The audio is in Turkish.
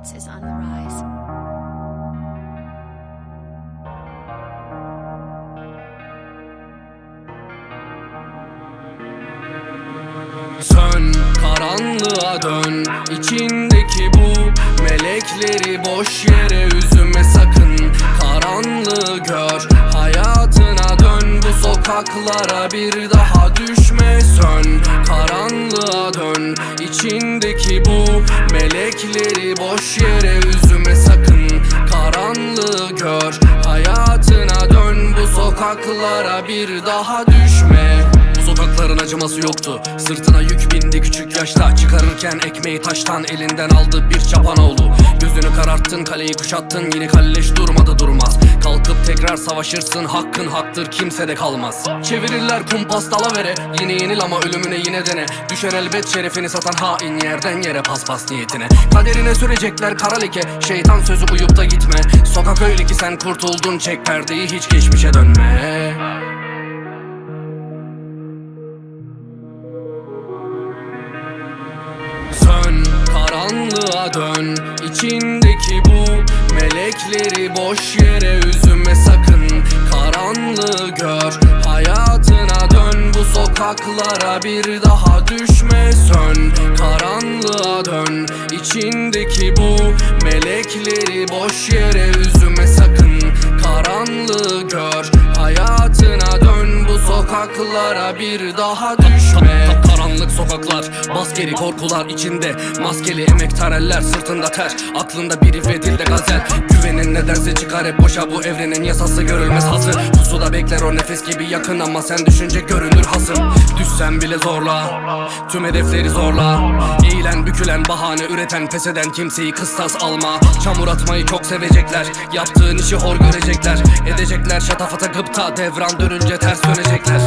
Arts is on the rise. Sön karanlığa dön. İçindeki bu melekleri boş yere üzme sakın. Karanlığı gör hayatına dön. Bu sokaklara bir daha düşme Sön. Karanlığa dön. İçindeki bu melekleri boş yere üzme sakın. Karanlığı gör hayatına dön. Bu sokaklara bir daha düşme. Bu sokakların acıması yoktu. Sırtına yük bindi küçük yaşta. Çıkarırken ekmeği taştan elinden aldı bir çapanoğlu. Gözünü kararttın kaleyi kuşattın. Yeni kalleş durmadı durmaz tekrar savaşırsın hakkın haktır kimse de kalmaz. Çevirirler kumpas dalavere Yine yenil ama ölümüne yine dene. Düşer elbet şerefini satan hain yerden yere paspas niyetine. Kaderine sürecekler kara leke Şeytan sözü uyup da gitme. Sokak öyle ki sen kurtuldun çek perdeyi hiç geçmişe dönme karanlığa dön. İçindeki bu melekleri boş yere üzme sakın. Karanlığı gör hayatına dön. Bu sokaklara bir daha düşme Sön. Karanlığa dön. İçindeki bu melekleri boş yere üzme sakın sokaklara bir daha düşme. Karanlık sokaklar maskeli korkular içinde. Maskeli emektareller sırtında ter Aklında biri ve dilde gazel. Güvenin nedense çıkar hep boşa bu evrenin yasası görülmez hazır. Pusuda bekler o nefes gibi yakın ama sen düşünce görünür hasım Düşsen bile zorla Tüm hedefleri zorla. Eğilen bükülen bahane üreten pes eden kimseyi kıstas alma. Çamur atmayı çok sevecekler Yaptığın işi hor görecekler. Edecekler şatafata gıpta Devran dönünce ters dönecekler